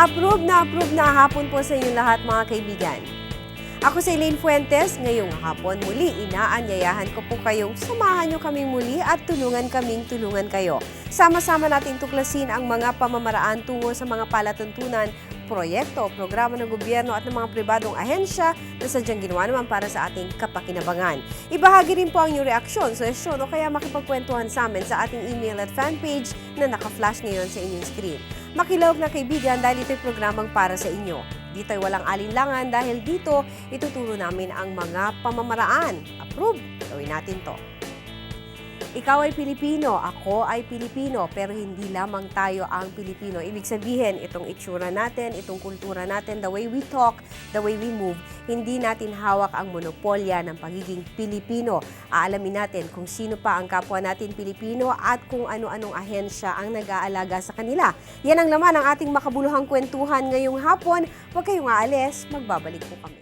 Approve na approve na hapon po sa inyong lahat mga kaibigan. Ako si Elaine Fuentes, ngayong hapon muli inaanyayahan ko po kayong samahan nyo kaming muli at tulungan kaming tulungan kayo. Sama-sama natin tuklasin ang mga pamamaraan tungo sa mga palatuntunan, proyekto, programa ng gobyerno at ng mga pribadong ahensya na sadyang ginawa naman para sa ating kapakinabangan. Ibahagi rin po ang inyong reaksyon, suhestyon o kaya makipagkwentuhan sa amin sa ating email at fanpage na naka-flash ngayon sa inyong screen. Makilawag na kaibigan dahil ito'y programang para sa inyo. Dito'y walang alinlangan dahil dito ituturo namin ang mga pamamaraan. Approve! Gawin natin to. Ikaw ay Pilipino, ako ay Pilipino, pero hindi lamang tayo ang Pilipino. Ibig sabihin, itong itsura natin, itong kultura natin, the way we talk, the way we move, hindi natin hawak ang monopolya ng pagiging Pilipino. Aalamin natin kung sino pa ang kapwa natin Pilipino at kung ano-anong ahensya ang nag-aalaga sa kanila. Yan ang laman ng ating makabuluhang kwentuhan ngayong hapon. Huwag kayong aalis, magbabalik po kami.